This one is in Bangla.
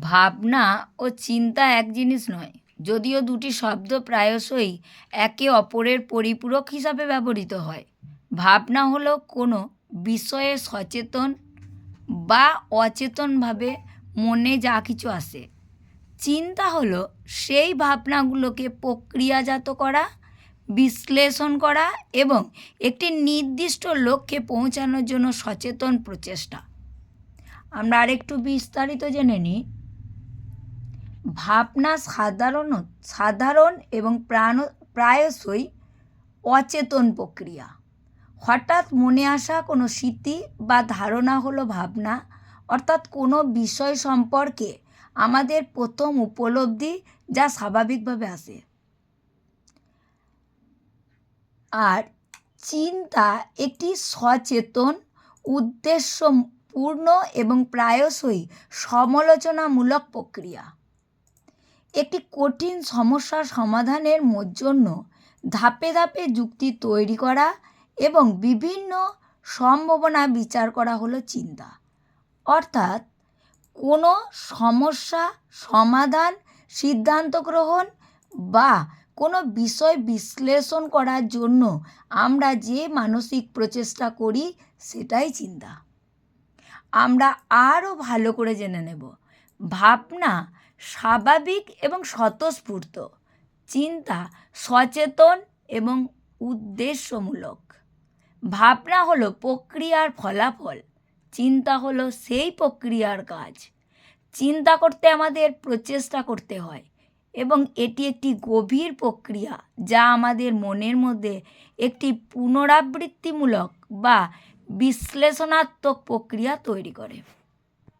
ভাবনা ও চিন্তা এক জিনিস নয়, যদিও দুটি শব্দ প্রায়শই একে অপরের পরিপূরক হিসাবে ব্যবহৃত হয়। ভাবনা হলো কোনো বিষয়ে সচেতন বা অচেতনভাবে মনে যা কিছু আসে। চিন্তা হলো সেই ভাবনাগুলোকে প্রক্রিয়াজাত করা, বিশ্লেষণ করা এবং একটি নির্দিষ্ট লক্ষ্যে পৌঁছানোর জন্য সচেতন প্রচেষ্টা। আমরা আরেকটু বিস্তারিত জেনে নিই। ভাবনা সাধারণ সাধারণ এবং প্রাণ, প্রায়শই অচেতন প্রক্রিয়া। হঠাৎ মনে আসা কোনো স্মৃতি বা ধারণা হলো ভাবনা, অর্থাৎ কোনো বিষয় সম্পর্কে আমাদের প্রথম উপলব্ধি যা স্বাভাবিকভাবে আসে। আর চিন্তা একটি সচেতন, উদ্দেশ্যপূর্ণ এবং প্রায়শই সমালোচনামূলক প্রক্রিয়া। একটি কঠিন সমস্যা সমাধানের জন্য ধাপে ধাপে যুক্তি তৈরি করা এবং বিভিন্ন সম্ভাবনা বিচার করা হলো চিন্তা। অর্থাৎ কোনো সমস্যা, সমাধান, সিদ্ধান্ত গ্রহণ বা কোনো বিষয় বিশ্লেষণ করার জন্য আমরা যে মানসিক প্রচেষ্টা করি সেটাই চিন্তা। আমরা আরও ভালো করে জেনে নেব। ভাবনা স্বাভাবিক এবং স্বতঃস্ফূর্ত, চিন্তা সচেতন এবং উদ্দেশ্যমূলক। ভাবনা হলো প্রক্রিয়ার ফলাফল, চিন্তা হলো সেই প্রক্রিয়ার কাজ। চিন্তা করতে আমাদের প্রচেষ্টা করতে হয় এবং এটি একটি গভীর প্রক্রিয়া যা আমাদের মনের মধ্যে একটি পুনরাবৃত্তিমূলক বা বিশ্লেষণাত্মক প্রক্রিয়া তৈরি করে।